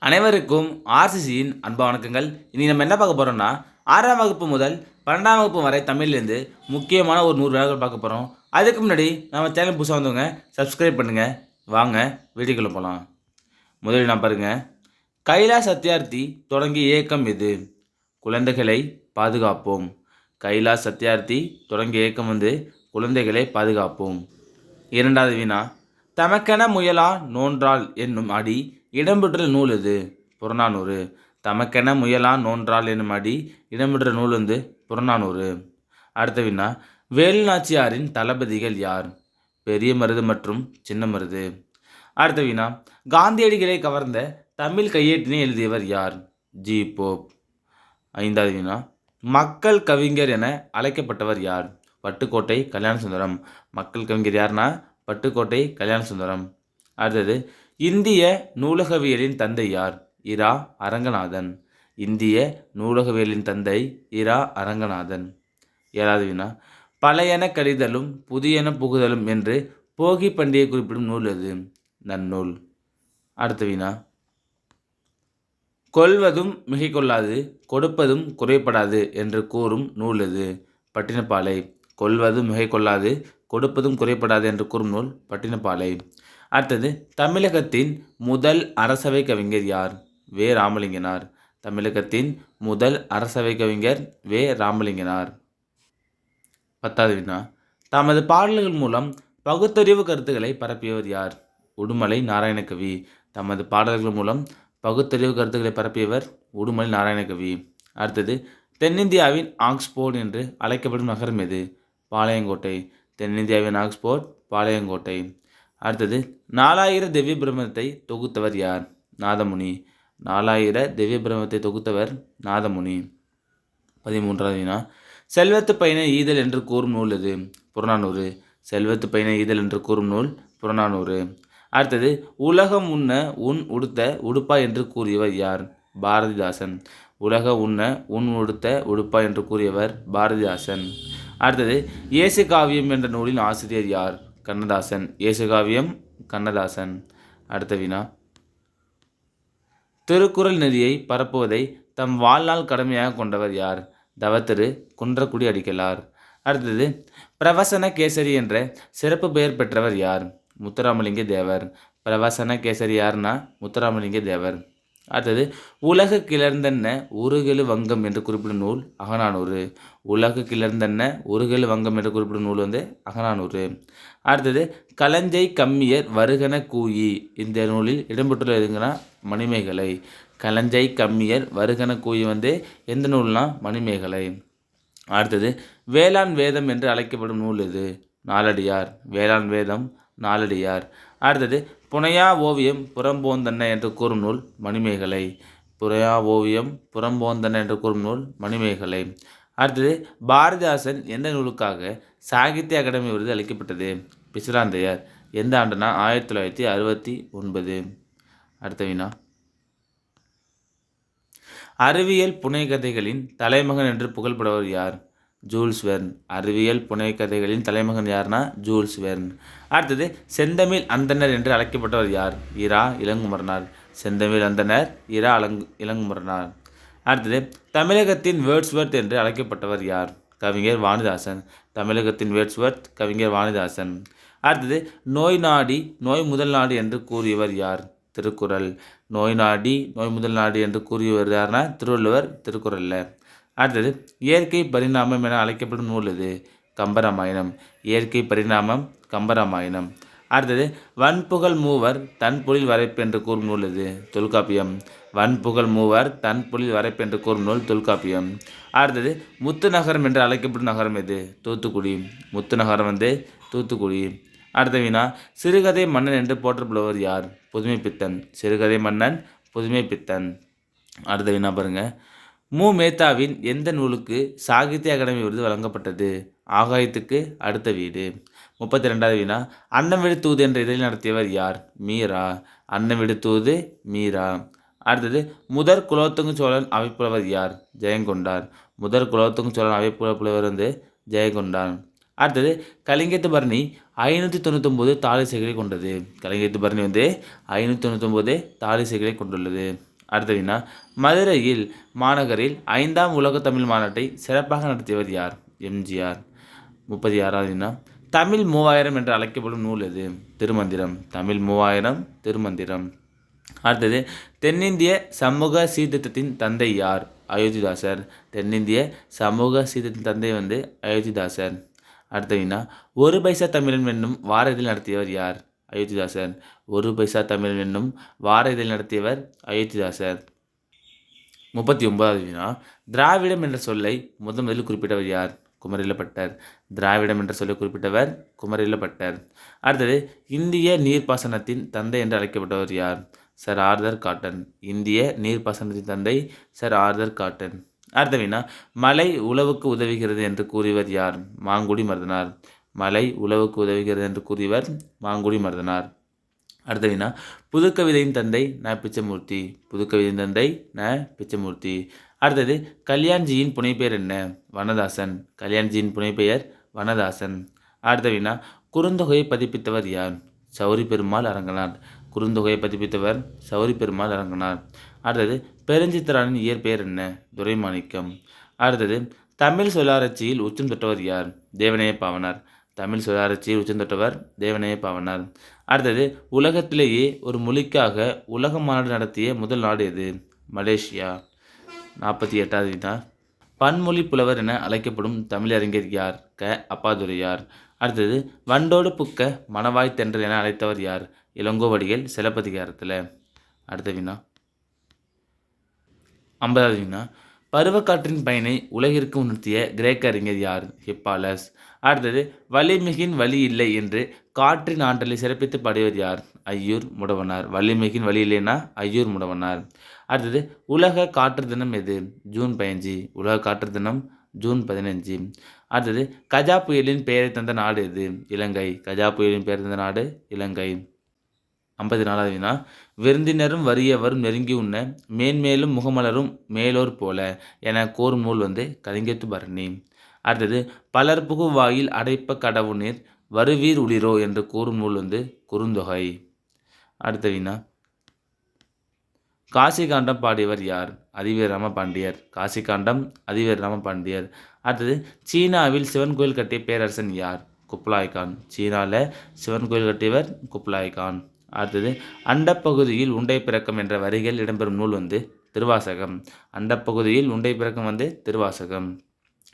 அனைவருக்கும் ஆர்சிசியின் அன்பா வணக்கங்கள். இனி நம்ம என்ன பார்க்க போகிறோம்னா ஆறாம் வகுப்பு முதல் பன்னெண்டாம் வகுப்பு வரை தமிழ்லேருந்து முக்கியமான ஒரு நூறு வினாக்கள் பார்க்க போகிறோம் அதுக்கு முன்னாடி நம்ம சேனல் புதுசாக வந்தவங்க சப்ஸ்கிரைப் பண்ணுங்கள் வாங்க வீடியோக்குள்ளே போகலாம் முதலில் நான் பாருங்கள் கைலா சத்யார்த்தி தொடங்கிய இயக்கம் எது? குழந்தைகளை பாதுகாப்போம். கைலாஷ் சத்யார்த்தி தொடங்கிய இயக்கம் வந்து குழந்தைகளை பாதுகாப்போம். இரண்டாவது வினா. தமக்கென முயலா நோன்றாள் என்னும் அடி இடம்பெற்ற நூல் இது புறநானூறு. தமக்கென முயலான் நோன்றால் என்னும் அடி இடம்பெற்ற நூல் வந்து புறநானூறு. அடுத்த வினா வேலுநாச்சியாரின் தளபதிகள் யார்? பெரிய மருது மற்றும் சின்ன மருது. அடுத்த வினா காந்தியடிகளை கவர்ந்த தமிழ் கையேட்டினை எழுதியவர் யார்? ஜி. போப். ஐந்தாவது வினா மக்கள் கவிஞர் என அழைக்கப்பட்டவர் யார்? பட்டுக்கோட்டை கல்யாண சுந்தரம் மக்கள் கவிஞர் யார்னா? பட்டுக்கோட்டை கல்யாண சுந்தரம் அடுத்தது இந்திய நூலகவியலின் தந்தை யார்? இரா அரங்கநாதன். இந்திய நூலகவியலின் தந்தை இரா அரங்கநாதன். ஏழாவது வினா. பழையன கழிதலும் புதியன புகுதலும் என்று போகி பண்டிகை குறிப்பிடும் நூல் எது? நன்னூல். அடுத்த வினா. கொல்வதும் மிகை கொள்ளாது கொடுப்பதும் குறைபடாது என்று கூறும் நூல் எது? பட்டினப்பாலை. கொள்வதும் மிகை கொள்ளாது கொடுப்பதும் குறைபடாது என்று கூறும் நூல் பட்டினப்பாலை. அடுத்தது தமிழகத்தின் முதல் அரசவை கவிஞர் யார்? வே. ராமலிங்கனார். தமிழகத்தின் முதல் அரசவை கவிஞர் வே. ராமலிங்கனார். பத்தாவது வினா. தமது பாடல்கள் மூலம் பகுத்தறிவு கருத்துக்களை பரப்பியவர் யார்? உடுமலை நாராயணகவி. தமது பாடல்கள் மூலம் பகுத்தறிவு கருத்துக்களை பரப்பியவர் உடுமலை நாராயணகவி. அடுத்தது தென்னிந்தியாவின் ஆக்ஸ்போர்ட் என்று அழைக்கப்படும் நகரம் எது? பாளையங்கோட்டை. தென்னிந்தியாவின் ஆக்ஸ்போர்ட் பாளையங்கோட்டை. அடுத்தது நாலாயிர திவ்ய பிரம்மத்தை தொகுத்தவர் யார்? நாதமுனி. நாலாயிர திவ்ய பிரம்மத்தை தொகுத்தவர் நாதமுனி. பதிமூன்றாவது வினா. செல்வத்து பயண ஈதல் என்று கூறும் நூல் இது புறநானூறு. செல்வத்து பயண ஈதல் என்று கூறும் நூல் புறநானூறு. அடுத்தது உலகம் உண்ண உன் உடுத்த உடுப்பா என்று கூறியவர் யார்? பாரதிதாசன். உலக உண்ண உன் உடுத்த உடுப்பா என்று கூறியவர் பாரதிதாசன். அடுத்தது இயேசு காவியம் என்ற நூலின் ஆசிரியர் யார்? கண்ணதாசன் இயேசுகாவியம் கண்ணதாசன். அடுத்த வினா திருக்குறள் நெறியை பரப்புவதை தம் வாழ்நாள் கடமையாக கொண்டவர் யார்? தவத்திரு குன்றக்குடி அடிக்கலார் அடுத்தது பிரவசன கேசரி என்ற சிறப்பு பெயர் பெற்றவர் யார்? முத்துராமலிங்க தேவர். பிரவசன கேசரி யார்னா? முத்துராமலிங்க தேவர். அடுத்தது உலக கிளர்ந்தென்ன உருகெழு வங்கம் என்று குறிப்பிடும் நூல் அகநானூறு. உலக கிளர்ந்தென்ன உருகெழு வங்கம் என்று குறிப்பிடும் நூல் வந்து அகநானூறு. அடுத்தது கலஞ்சை கம்மியர் வருகன கூயி. இந்த நூலில் இடம்பெற்றுள்ள எதுங்கன்னா மணிமேகலை. களஞ்சை கம்மியர் வருகன கூயி வந்து எந்த நூல்னா மணிமேகலை. அடுத்தது வேளாண் வேதம் என்று அழைக்கப்படும் நூல் இது நாலடியார். வேளாண் வேதம் நாலடியார். அடுத்தது புனையா ஓவியம் புறம்போந்தன்ன என்று கூறும் நூல் மணிமேகலை. புனையா ஓவியம் புறம்போந்தன்ன என்று கூறும் நூல் மணிமேகலை. அடுத்தது பாரதிதாசன் எந்த நூலுக்காக சாகித்ய அகாடமி விருது அளிக்கப்பட்டது? பிசிராந்தையர். எந்த ஆண்டுனா ஆயிரத்தி தொள்ளாயிரத்தி அறுபத்தி ஒன்பது. அடுத்த வினா. அறிவியல் புனைகதைகளின் தலைமகன் என்று புகழ்படுவர் யார்? Jules Verne. அறிவியல் புனைக்கதைகளின் தலைமகன் யார்னா ஜூல்ஸ் வெர்ன். அடுத்தது செந்தமிழ் அந்தனர் என்று அழைக்கப்பட்டவர் யார்? இரா இளங்குமரனார். செந்தமிழ் அந்தனர் இரா அலங்கு இளங்குமரனார். அடுத்தது தமிழகத்தின் வேர்ட்ஸ்வர்த் என்று அழைக்கப்பட்டவர் யார்? கவிஞர் வாணிதாசன் தமிழகத்தின் வேர்ட்ஸ்வர்த் கவிஞர் வாணிதாசன் அடுத்தது நோய் நாடி நோய் முதல் நாடு என்று கூறியவர் யார்? திருக்குறள். நோய் நாடி நோய் முதல் நாடு என்று கூறியவர் யார்னா திருவள்ளுவர் திருக்குறளில். அடுத்தது இயற்கை பரிணாமம் என அழைக்கப்படும் நூல் இது கம்பராமாயணம். இயற்கை பரிணாமம் கம்பராமாயணம். அடுத்தது வன்புகழ் மூவர் தன் பொழில் வரைப்பு என்று கூறும் நூல் இது தொல்காப்பியம். வன்புகழ் மூவர் தன் பொழில் வரைப்பு என்று கூறும் நூல் தொல்காப்பியம். அடுத்தது முத்து நகரம் என்று அழைக்கப்படும் நகரம் எது? தூத்துக்குடி. முத்து நகரம் வந்து தூத்துக்குடி. அடுத்த வினா சிறுகதை மன்னன் என்று போற்றப்படுவர் யார்? புதுமை பித்தன் சிறுகதை மன்னன் புதுமை பித்தன் அடுத்த வினா பாருங்கள் மு. மேத்தாவின் எந்த நூலுக்கு சாகித்ய அகாடமி விருது வழங்கப்பட்டது? ஆகாயத்துக்கு அடுத்த வீடு. முப்பத்தி ரெண்டாவது வினா அன்னம் தூது என்ற இதழில் நடத்தியவர் யார்? மீரா. அன்னம் தூது மீரா. அடுத்தது முதற் குலோத்துங்க சோழன் அவைப்புலவர் யார்? ஜெயங்கொண்டார் முதற் குலோத்துங்க சோழன் அமைப்புலப்புலவர் வந்து ஜெயங்கொண்டான். அடுத்தது கலிங்கத்து பரணி ஐநூற்றி தொண்ணூத்தொம்பது தாலிசைகளை கொண்டது. கலிங்கத்து பரணி வந்து ஐநூற்றி தொண்ணூத்தொம்பது தாலிசைகளை கொண்டுள்ளது. அடுத்த வினா மதுரையில் மாநகரில் ஐந்தாம் உலக தமிழ் மாநாட்டை சிறப்பாக நடத்தியவர் யார்? எம்ஜிஆர். முப்பத்தி ஆறாவது வினா தமிழ் மூவாயிரம் என்று அழைக்கப்படும் நூல் எது? திருமந்திரம். தமிழ் மூவாயிரம் திருமந்திரம். அடுத்தது தென்னிந்திய சமூக சீர்திருத்தத்தின் தந்தை யார்? அயோத்திதாசர். தென்னிந்திய சமூக சீர்திருத்தத்தின் தந்தை வந்து அயோத்திதாசர். அடுத்த வினா ஒரு பைசா தமிழன் என்னும் வார இதழ் நடத்தியவர் யார்? அயோத்திதாசர். ஒரு பைசா தமிழ் என்னும் வார இதழ் நடத்தியவர் அயோத்திதாசர். முப்பத்தி ஒன்பதாவது வினா. திராவிடம் என்ற சொல்லை முதன் முதலில் குறிப்பிட்டவர் யார்? குமரிலப்பட்டர் திராவிடம் என்ற சொல்லை குறிப்பிட்டவர் குமரிலப்பட்டர் அடுத்தது இந்திய நீர்ப்பாசனத்தின் தந்தை என்று அழைக்கப்பட்டவர் யார்? Sir Arthur Cotton. இந்திய நீர்ப்பாசனத்தின் தந்தை சர் ஆர்தர் காட்டன். அடுத்த வினா மலை உழவுக்கு உதவுகிறது என்று கூறியவர் யார்? மாங்குடி மருதனார். மலை உழவுக்கு உதவுகிறது என்று கூறியவர் மாங்குடி மருதனார். அடுத்த வினா புதுக்கவிதையின் தந்தை ந. பிச்சமூர்த்தி. புதுக்கவிதையின் தந்தை ந. பிச்சமூர்த்தி. அடுத்தது கல்யாண்ஜியின் புனைப்பெயர் என்ன? வனதாசன். கல்யாண்ஜியின் புனைப்பெயர் வனதாசன். அடுத்த வினா குறுந்தொகையை பதிப்பித்தவர் யார்? சௌரி பெருமாள் அரங்கனார். குறுந்தொகையை பதிப்பித்தவர் சௌரி பெருமாள் அரங்கனார். அடுத்தது பெருஞ்சித்திரானின் இயற்பெயர் என்ன? துரைமாணிக்கம். அடுத்தது தமிழ் சொல்லாராய்ச்சியில் உச்சம் தொட்டவர் யார்? தேவனைய பாவனார். தமிழ் சொல்லாரட்சியில் உச்சந்தொட்டவர் தேவனே தேவநேய பாவனார். அடுத்தது உலகத்திலேயே ஒரு மொழிக்காக உலக மாநாடு நடத்திய முதல் நாடு எது? மலேசியா. நாற்பத்தி எட்டாவது வினா. பன்மொழி புலவர் என அழைக்கப்படும் தமிழறிஞர் யார்? க. அப்பாதுரையார். அடுத்தது வண்டோடு புக்க மணவாய் தென்றல் என அழைத்தவர் யார்? இளங்கோவடிகள் சிலப்பதிகாரத்தில். அடுத்த வினா. ஐம்பதாவது வினா. பருவக்காற்றின் பயனை உலகிற்கு உணர்த்திய கிரேக்க அறிஞர் யார்? ஹிப்பாலஸ். அடுத்தது வலிமிகின் வழி இல்லை என்று காற்றின் ஆற்றலை சிறப்பித்து பாடியவர் யார்? ஐயூர் முடவனார். வலிமிகின் வழி இல்லைன்னா ஐயூர் முடவனார். அடுத்தது உலக காற்று தினம் எது? ஜூன் பதினஞ்சு. உலக காற்று தினம் ஜூன் பதினஞ்சு. அடுத்தது கஜா புயலின் பெயரை தந்த நாடு எது? இலங்கை. கஜா புயலின் பெயர் தந்த நாடு இலங்கை. ஐம்பத்தி நாலாவது வினா. விருந்தினரும் வறியவரும் நெருங்கி உண்ண மேன்மேலும் முகமலரும் மேலோர் போல என கோர் நூல் வந்து கலிங்கத்து பரணி. அடுத்தது பலர் புகுவாயில் அடைப்ப கடவுநீர் வருவீர் உளிரோ என்று கூறும் நூல் வந்து குறுந்தொகை. அடுத்த வினா காசிகாண்டம் பாடியவர் யார்? அதிவீர் ராமபாண்டியர். காசி காண்டம் அதிவீர் ராமபாண்டியர். அடுத்தது சீனாவில் சிவன் கோயில் கட்டிய பேரரசன் யார்? குப்லாய் கான் சீனாவில் சிவன் கோயில் கட்டியவர் குப்லாய் கான் அடுத்தது அண்டப்பகுதியில் உண்டை பிறக்கம் என்ற வரிகள் இடம்பெறும் நூல் வந்து திருவாசகம். அண்டப்பகுதியில் உண்டை பிறக்கம் வந்து திருவாசகம்.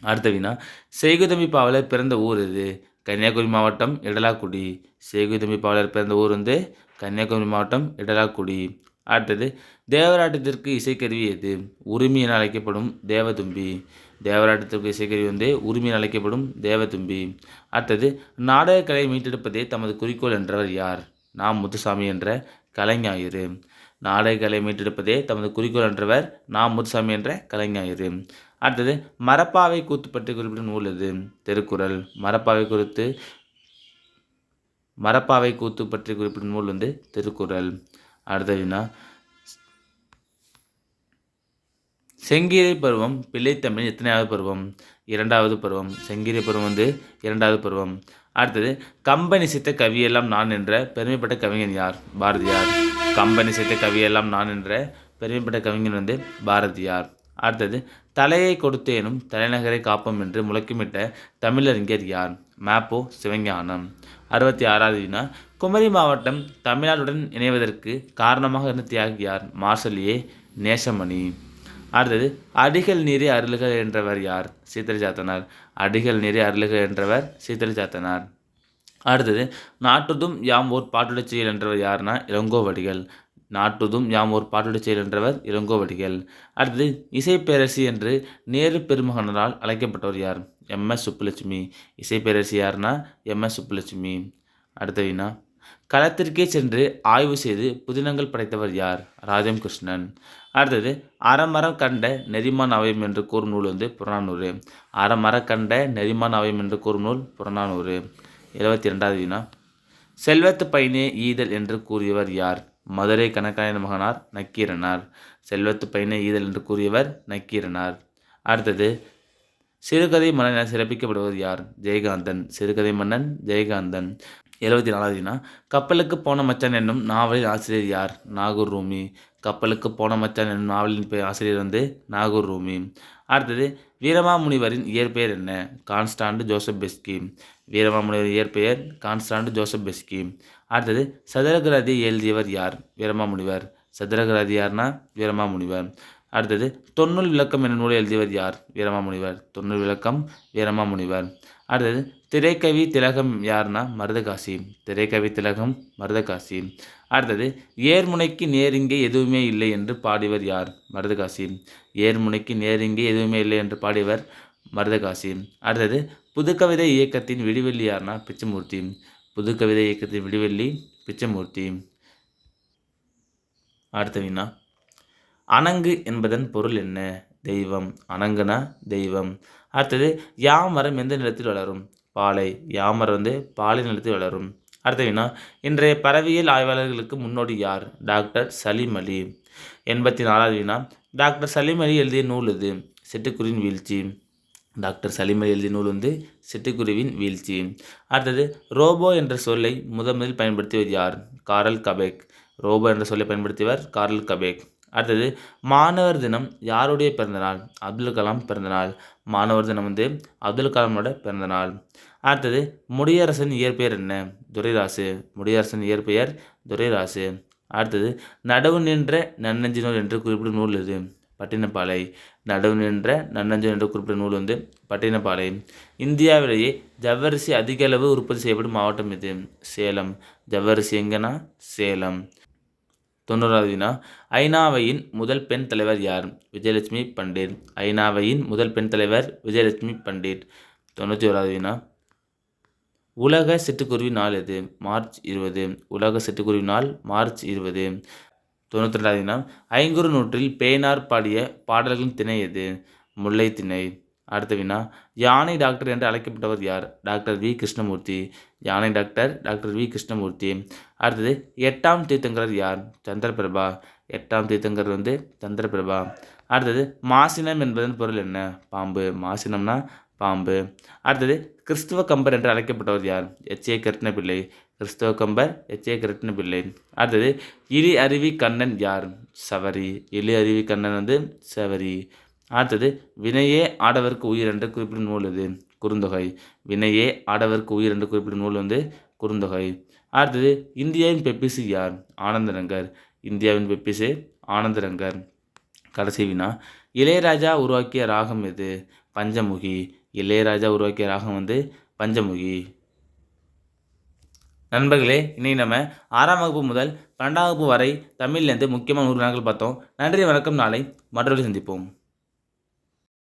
அடுத்த வினா செய்குதம்பி பாவலர் பிறந்த ஊர் இது கன்னியாகுமரி மாவட்டம் இடலாக்குடி செய்குதம்பி பாவலர் பிறந்த ஊர் வந்து கன்னியாகுமரி மாவட்டம் இடலாக்குடி அடுத்தது தேவராட்டத்திற்கு இசைக்கருவி எது? உரிமை என அழைக்கப்படும் தேவதும்பி. தேவராட்டத்திற்கு இசைக்கருவி வந்து உரிமை என அழைக்கப்படும் தேவதும்பி. அடுத்தது நாடகக்கலையை மீட்டெடுப்பதே தமது குறிக்கோள் என்றவர் யார்? நாம் முத்துசாமி என்ற கலைஞாயிறு. நாடகக்கலை மீட்டெடுப்பதே தமது குறிக்கோள் என்றவர் நாம் முத்துசாமி என்ற கலைஞாயிறு. அடுத்தது மரப்பாவை கூத்து பற்றி குறிப்பிடும் நூல் எது? திருக்குறள். மரப்பாவை குறித்து மரப்பாவை கூத்து பற்றி குறிப்பிடும் நூல் வந்து திருக்குறள். அடுத்த வினா செங்கீரை பருவம் பிள்ளைத்தமிழ் எத்தனையாவது பருவம்? இரண்டாவது பருவம். செங்கீரை பருவம் வந்து இரண்டாவது பருவம். அடுத்தது கம்பனி சித்த கவியெல்லாம் நான் என்ற பெருமைப்பட்ட கவிஞன் யார்? பாரதியார். கம்பனி சித்த கவியெல்லாம் நான் என்ற பெருமைப்பட்ட கவிஞன் வந்து பாரதியார். அடுத்தது தலையை கொடுத்தேனும் தலைநகரை காப்போம் என்று முழக்கமிட்ட தமிழறிஞர் யார்? மேப்போ சிவஞானம். அறுபத்தி ஆறாவது வினா குமரி மாவட்டம் தமிழ்நாடுடன் இணைவதற்கு காரணமாக இருந்த தியாகி யார்? மார்ஷல் ஏ நேசமணி. அடுத்தது அடிகள் நீரே அருளுக என்றவர் யார்? சீத்தலை சாத்தனார் அடிகள் நீரே அருளுக என்றவர் சீத்தலை சாத்தனார் அடுத்தது நாட்டுதும் யாம் ஓர் பாட்டுடைச் செயல் என்றவர் யார்னா? இளங்கோவடிகள். நாட்டுதும் யாம் ஒரு பாட்டுடைச் செயல் என்றவர் இளங்கோவடிகள் அடுத்தது இசைப்பேரரசி என்று நேரு பெருமகனரால் அழைக்கப்பட்டவர் யார்? எம். எஸ். சுப்புலட்சுமி. இசைப்பேரரசி யார்னா எம். எஸ். சுப்புலட்சுமி. அடுத்த வினா களத்திற்கே சென்று ஆய்வு செய்து புதினங்கள் படைத்தவர் யார்? ராஜம் கிருஷ்ணன். அடுத்தது அறமரம் கண்ட நெறிமான் அவயம் என்று கூறும் நூல் வந்து புறநானூறு. அறமரம் கண்ட நெறிமான் அவயம் என்று கூறும் நூல் புறநானூறு. இருபத்தி ரெண்டாவது வினா செல்வத்து பயனே ஈதல் என்று கூறியவர் யார்? மதுரை கணக்காயன் மகனார் நக்கீரனார். செல்வத்து பையனை ஈதல் என்று கூறியவர் நக்கீரனார். அடுத்தது சிறுகதை மன்னன் என சிறப்பிக்கப்படுவது யார்? ஜெயகாந்தன். சிறுகதை மன்னன் ஜெயகாந்தன். எழுபத்தி நாலாவது வினா கப்பலுக்கு போன மச்சான் என்னும் நாவலின் ஆசிரியர் யார்? நாகூர் ரூமி. கப்பலுக்கு போன மச்சான் என்னும் நாவலின் பெயர் ஆசிரியர் வந்து நாகூர் ரூமி. அடுத்தது வீரமாமுனிவரின் இயற்பெயர் என்ன? கான்ஸ்டாண்டு ஜோசப் பெஸ்கி. வீரமாமுனிவரின் இயற்பெயர் கான்ஸ்டாண்டு ஜோசப் பெஸ்கி. அடுத்தது சதுரகிரதியை எழுதியவர் யார்? வீரமாமுனிவர். சதுரகிரதி யார்னா? வீரமாமுனிவர். அடுத்தது தொன்னூல் விளக்கம் என்ற நூலை எழுதியவர் யார்? வீரமாமுனிவர். தொன்னூல் விளக்கம் வீரமாமுனிவர். அடுத்தது திரைக்கவி திலகம் யார்னா? மருதகாசி. திரைக்கவி திலகம் மருதகாசி. அடுத்தது ஏர்முனைக்கு நேரிங்கே எதுவுமே இல்லை என்று பாடியவர் யார்? மருதகாசி. ஏர்முனைக்கு நேரிங்கே எதுவுமே இல்லை என்று பாடியவர் மருதகாசி. அடுத்தது புதுக்கவிதை இயக்கத்தின் விடிவெள்ளி யார்னா? பிச்சமூர்த்தி. புது கவிதை இயக்கத்தில் விடிவெள்ளி பிச்சமூர்த்தி. அடுத்த வினா அணங்கு என்பதன் பொருள் என்ன? தெய்வம். அணங்குனா தெய்வம். அடுத்தது யாமரம் எந்த நிலத்தில் வளரும்? பாலை. யாமரம் வந்து பாலை நிலத்தில் வளரும். அடுத்த வினா இன்றைய பறவையியல் ஆய்வாளர்களுக்கு முன்னோடி யார்? டாக்டர் சலீம் அலி எண்பத்தி நாலாவது வினா டாக்டர் சலீம் அலி எழுதிய நூல் இது சிட்டுக்குருவின் வீழ்ச்சி. டாக்டர் சலிமர் எழுதிய நூல் வந்து சிட்டுக்குருவின் வீழ்ச்சி. அடுத்தது ரோபோ என்ற சொல்லை முதன் முதலில் பயன்படுத்தியவர் யார்? காரல் கபேக். ரோபோ என்ற சொல்லை பயன்படுத்தியவர் காரல் கபேக். அடுத்தது மாணவர் தினம் யாருடைய பிறந்தநாள்? அப்துல் கலாம் பிறந்தநாள். மாணவர் தினம் வந்து அப்துல் கலாமோட பிறந்தநாள். அடுத்தது முடியரசன் இயற்பெயர் என்ன? துரைராசு. முடியரசன் இயற்பெயர் துரைராசு. அடுத்தது நடவு நின்ற நன்னஞ்சு நூல் என்று குறிப்பிடும் நூல் இது பட்டினப்பாலை நடவு நின்ற நன்னஞ்சு என்று குறிப்பிட்ட நூல் வந்து பட்டினப்பாலை. இந்தியாவிலேயே ஜவ்வரிசி அதிக அளவு உற்பத்தி செய்யப்படும் மாவட்டம் இது சேலம். ஜவ்வரிசி எங்கன்னா சேலம். தொண்ணூறாவது வினா ஐநாவையின் முதல் பெண் தலைவர் யார்? விஜயலட்சுமி பண்டிட் ஐநாவையின் முதல் பெண் தலைவர் விஜயலட்சுமி பண்டிட் தொண்ணூற்றி ஓராவது வினா உலக சிட்டுக்குருவி நாள் எது? மார்ச் இருபது. உலக சிட்டுக்குருவி நாள் மார்ச் இருபது. தொண்ணூற்றி ரெண்டாவது வினா ஐங்குறு நூற்றில் பேனார் பாடிய பாடல்களின் திணை எது? முல்லை திணை. அடுத்த வினா. யானை டாக்டர் என்று அழைக்கப்பட்டவர் யார்? Doctor V. கிருஷ்ணமூர்த்தி. யானை டாக்டர் டாக்டர் வி. கிருஷ்ணமூர்த்தி. அடுத்தது எட்டாம் தீர்த்தங்கரர் யார்? சந்திரபிரபா. எட்டாம் தீர்த்தங்கர் வந்து சந்திரபிரபா. அடுத்தது மாசினம் என்பதன் பொருள் என்ன? பாம்பு. மாசினம்னா பாம்பு. அடுத்தது கிறிஸ்துவ கம்பர் என்று அழைக்கப்பட்டவர் யார்? எச். ஏ. கிருஷ்ணபிள்ளை கிறிஸ்தவ கம்பர் எச் ஏ கிருஷ்ணபிள்ளை அடுத்தது இலி அருவி கண்ணன் யார்? சவரி. இலி அருவி கண்ணன் வந்து சவரி. அடுத்தது வினையே ஆடவருக்கு உயிர் என்று குறிப்பிடும் நூல் இது குறுந்தொகை. வினையே ஆடவருக்கு உயிர் என்று குறிப்பிடும் நூல் வந்து குறுந்தொகை. அடுத்தது இந்தியாவின் பெப்பிசு யார்? ஆனந்தரங்கர். இந்தியாவின் பெப்பிசு ஆனந்தரங்கர். கடைசி வினா. இளையராஜா உருவாக்கிய ராகம் எது? பஞ்சமுகி. இளையராஜா உருவாக்கிய ராகம் வந்து பஞ்சமுகி. நண்பர்களே இன்னைக்கு நம்ம ஆறாம் வகுப்பு முதல் பன்னெண்டாம் வகுப்பு வரை தமிழ்லேருந்து முக்கியமான நூறு நாட்கள் பார்த்தோம். நன்றி வணக்கம். நாளை மற்றொரு சந்திப்போம்.